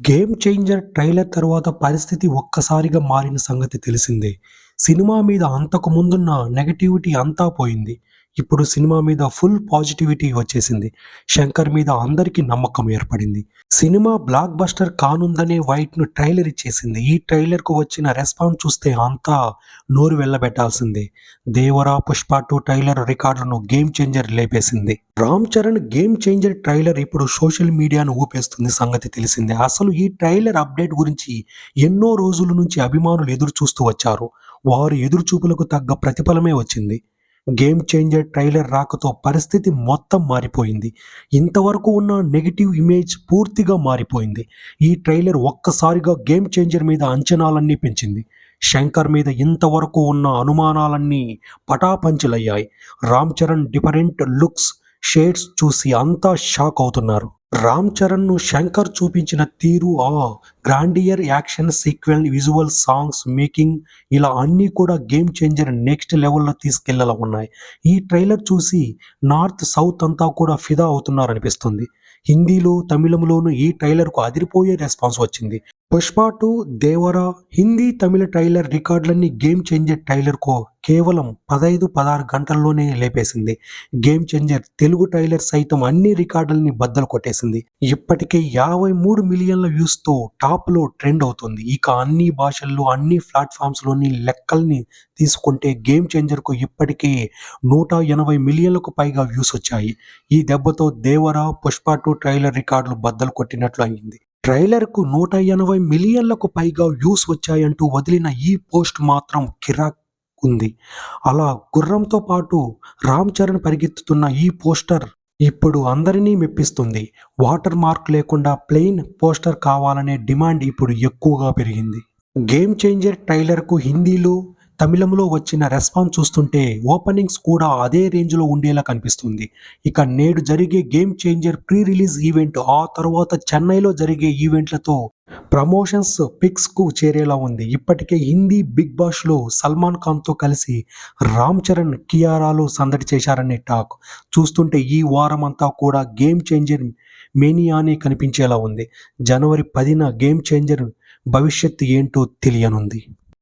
Game changer trailer తర్వాత పరిస్థితి ఒక్కసారిగా మారిన సంగతి తెలిసిందే. సినిమా మీద అంతకు ముందున్న నెగటివిటీ అంతా పోయింది. ఇప్పుడు సినిమా మీద ఫుల్ పాజిటివిటీ వచ్చేసింది. శంకర్ మీద అందరికీ నమ్మకం ఏర్పడింది. సినిమా బ్లాక్ బస్టర్ కానుందనే వైట్ను ట్రైలర్ ఇచ్చేసింది. ఈ ట్రైలర్కు వచ్చిన రెస్పాన్స్ చూస్తే అంతా నోరు వెళ్ళబెట్టాల్సిందే దేవరా పుష్ప టూ ట్రైలర్ రికార్డులను game changer లేపేసింది. Ram Charan game changer trailer ఇప్పుడు సోషల్ మీడియాను ఊపేస్తుంది సంగతి తెలిసిందే. అసలు ఈ ట్రైలర్ అప్డేట్ గురించి ఎన్నో రోజుల నుంచి అభిమానులు ఎదురు చూస్తూ వచ్చారు. వారు ఎదురుచూపులకు తగ్గ ప్రతిఫలమే వచ్చింది. గేమ్ చేంజర్ ట్రైలర్ రాకతో పరిస్థితి మొత్తం మారిపోయింది. ఇంతవరకు ఉన్న నెగిటివ్ ఇమేజ్ పూర్తిగా మారిపోయింది. ఈ ట్రైలర్ ఒక్కసారిగా గేమ్ చేంజర్ మీద అంచనాలన్నీ పెంచింది. శంకర్ మీద ఇంతవరకు ఉన్న అనుమానాలన్నీ పటాపంచులయ్యాయి. Ram Charan different looks shades చూసి అంతా షాక్ అవుతున్నారు. రామ్ చరణ్ను శంకర్ చూపించిన తీరు ఆ grandeur action sequel visual songs making ఇలా అన్నీ కూడా గేమ్ చేంజర్ నెక్స్ట్ లెవెల్లో తీసుకెళ్ళేలా ఉన్నాయి. ఈ ట్రైలర్ చూసి నార్త్ సౌత్ అంతా కూడా ఫిదా అవుతున్నారనిపిస్తుంది. హిందీలో తమిళంలోనూ ఈ ట్రైలర్కు అదిరిపోయే రెస్పాన్స్ వచ్చింది. పుష్ప టూ దేవరా హిందీ తమిళ ట్రైలర్ రికార్డులన్నీ గేమ్ చేంజర్ ట్రైలర్కు కేవలం పదహైదు పదహారు గంటల్లోనే లేపేసింది. గేమ్ చేంజర్ తెలుగు ట్రైలర్ సైతం అన్ని రికార్డులని బద్దలు కొట్టేసింది. ఇప్పటికే యాభై మూడు మిలియన్ల వ్యూస్తో టాప్లో ట్రెండ్ అవుతుంది. ఇక అన్ని భాషల్లో అన్ని ప్లాట్ఫామ్స్లోని లెక్కల్ని తీసుకుంటే గేమ్ చేంజర్కు ఇప్పటికే నూట ఎనభై మిలియన్లకు పైగా వ్యూస్ వచ్చాయి. ఈ దెబ్బతో దేవరా పుష్ప టూ ట్రైలర్ రికార్డులు బద్దలు కొట్టినట్లు అయింది. ట్రైలర్కు నూట ఎనభై మిలియన్లకు పైగా వ్యూస్ వచ్చాయంటూ వదిలిన ఈ పోస్ట్ మాత్రం కిరాక్ ఉంది అలా గుర్రంతో పాటు రామ్ చరణ్ పరిగెత్తుతున్న ఈ పోస్టర్ ఇప్పుడు అందరినీ మెప్పిస్తుంది. వాటర్ మార్క్ లేకుండా ప్లెయిన్ పోస్టర్ కావాలనే డిమాండ్ ఇప్పుడు ఎక్కువగా పెరిగింది. గేమ్ చేంజర్ ట్రైలర్కు హిందీలో తమిళంలో వచ్చిన రెస్పాన్స్ చూస్తుంటే ఓపెనింగ్స్ కూడా అదే రేంజ్లో ఉండేలా కనిపిస్తుంది. ఇక నేడు జరిగే game changer pre release event ఆ తర్వాత చెన్నైలో జరిగే ఈవెంట్లతో ప్రమోషన్స్ పిక్స్కు చేరేలా ఉంది. ఇప్పటికే హిందీ బిగ్ బాష్లో సల్మాన్ ఖాన్తో కలిసి రామ్ చరణ్ కియారాలో సందడి చేశారనే టాక్. చూస్తుంటే ఈ వారం అంతా కూడా గేమ్ చేంజర్ మేనియానే కనిపించేలా ఉంది. జనవరి పదిన గేమ్ చేంజర్ భవిష్యత్తు ఏంటో తెలియనుంది.